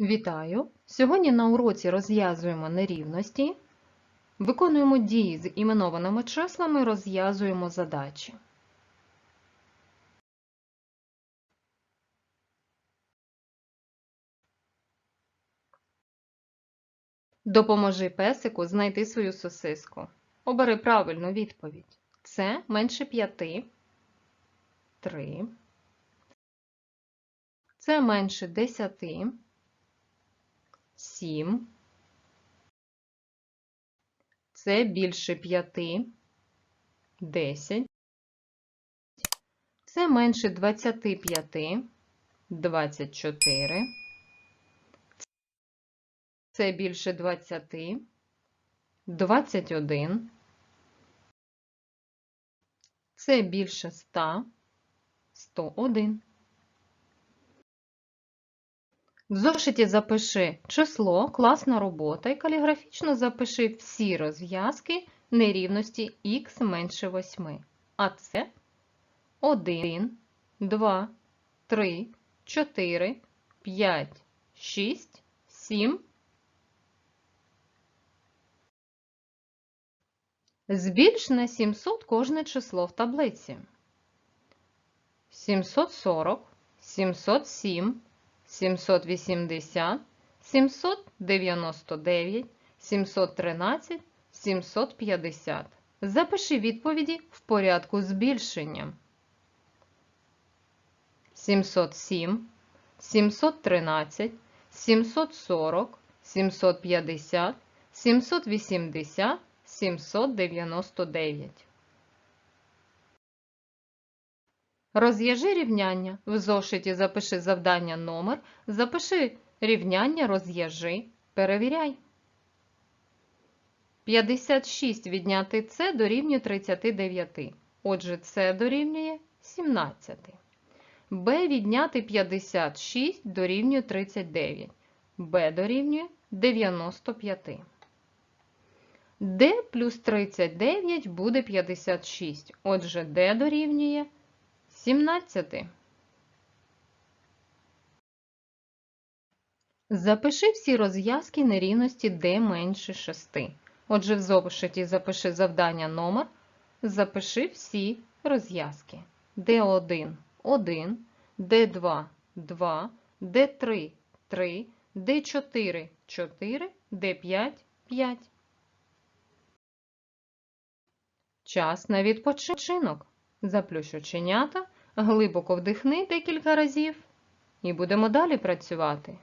Вітаю! Сьогодні на уроці розв'язуємо нерівності, виконуємо дії з іменованими числами, розв'язуємо задачі. Допоможи песику знайти свою сосиску. Обери правильну відповідь. Це менше 5. 3. Це менше 10. 7. Це більше 5. 10. Це менше 25. 24. Це більше 20. 21. Це більше 100. 101. В зошиті запиши число, класна робота і каліграфічно запиши всі розв'язки нерівності х менше 8. А це 1, 2, 3, 4, 5, 6, 7. Збільш на 700 кожне число в таблиці. 740, 707, 780, 799, 713, 750. Запиши відповіді в порядку збільшення. 707, 713, 740, 750, 780, 799. Розв'яжи рівняння. В зошиті запиши завдання номер, запиши рівняння, розв'яжи, перевіряй. 56 відняти С дорівнює 39. Отже, С дорівнює 17. Б відняти 56 дорівнює 39. Б дорівнює 95. Д плюс 39 буде 56. Отже, Д дорівнює 17. Запиши всі розв'язки нерівності d менше 6. Отже, в зошиті запиши завдання номер, запиши всі розв'язки. D1 – 1, D2 – 2, D3 – 3, D4 – 4, D5 – 5. Час на відпочинок. Заплющ оченята, глибоко вдихни декілька разів і будемо далі працювати.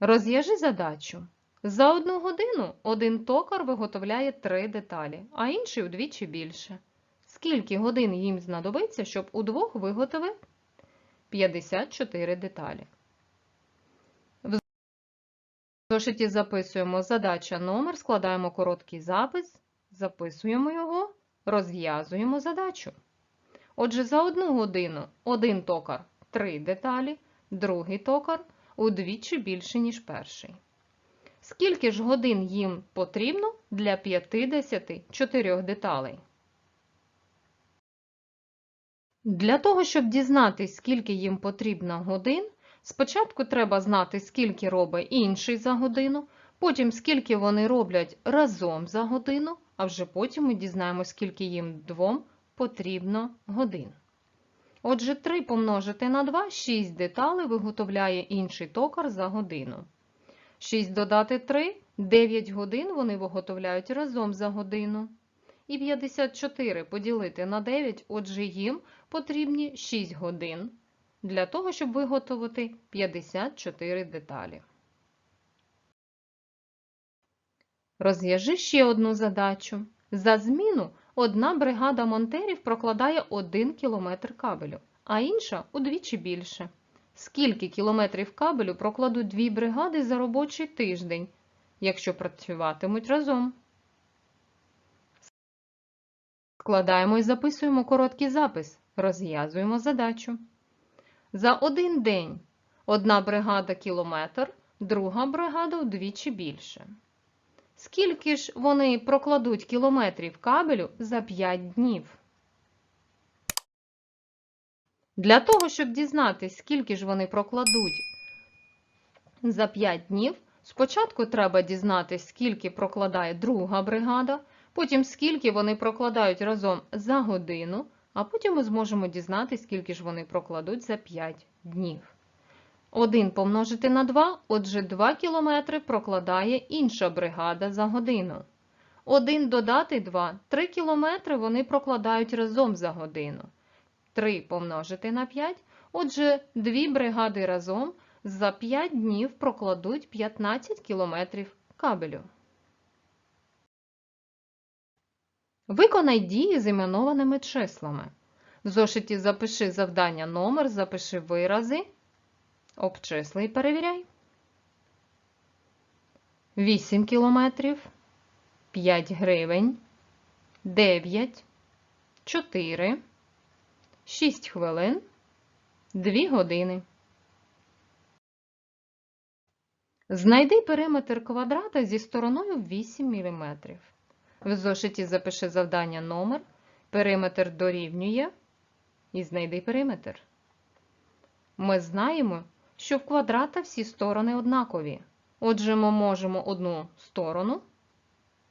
Розв'яжи задачу. За одну годину один токар виготовляє три деталі, а інший удвічі більше. Скільки годин їм знадобиться, щоб удвох виготовив 54 деталі? В зошиті записуємо задача номер, складаємо короткий запис, записуємо його, розв'язуємо задачу. Отже, за одну годину один токар – три деталі, другий токар – удвічі більше, ніж перший. Скільки ж годин їм потрібно для 54 деталей? Для того, щоб дізнатись, скільки їм потрібно годин, спочатку треба знати, скільки робить інший за годину, потім скільки вони роблять разом за годину, а вже потім ми дізнаємося, скільки їм двом потрібно годин. Отже, 3 помножити на 2 – 6 деталей виготовляє інший токар за годину. 6 додати 3 – 9 годин вони виготовляють разом за годину. І 54 поділити на 9, отже, їм потрібні 6 годин для того, щоб виготовити 54 деталі. Розв'яжи ще одну задачу. За зміну одна бригада монтерів прокладає 1 кілометр кабелю, а інша удвічі більше. Скільки кілометрів кабелю прокладуть дві бригади за робочий тиждень, якщо працюватимуть разом? Складаємо і записуємо короткий запис. Розв'язуємо задачу. За один день одна бригада кілометр, друга бригада вдвічі більше. Скільки ж вони прокладуть кілометрів кабелю за 5 днів? Для того, щоб дізнатись, скільки ж вони прокладуть за 5 днів, спочатку треба дізнатись, скільки прокладає друга бригада, потім скільки вони прокладають разом за годину, а потім ми зможемо дізнатись, скільки ж вони прокладуть за 5 днів. 1 помножити на 2, отже 2 кілометри прокладає інша бригада за годину. 1 додати 2, 3 кілометри вони прокладають разом за годину. 3 помножити на 5, отже, дві бригади разом за 5 днів прокладуть 15 кілометрів кабелю. Виконай дії з іменованими числами. В зошиті запиши завдання номер, запиши вирази, обчисли і перевіряй. 8 кілометрів, 5 гривень, 9, 4, 6 хвилин, 2 години. Знайди периметр квадрата зі стороною 8 мм. В зошиті запиши завдання номер, периметр дорівнює і знайди периметр. Ми знаємо, що в квадрата всі сторони однакові. Отже, ми можемо одну сторону,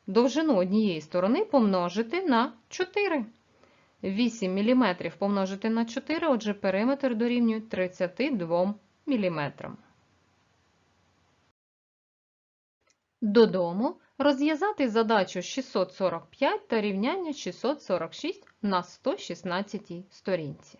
довжину однієї сторони помножити на 4. 8 мм помножити на 4, отже, периметр дорівнює 32 мм. Додому розв'язати задачу 645 та рівняння 646 на 116 сторінці.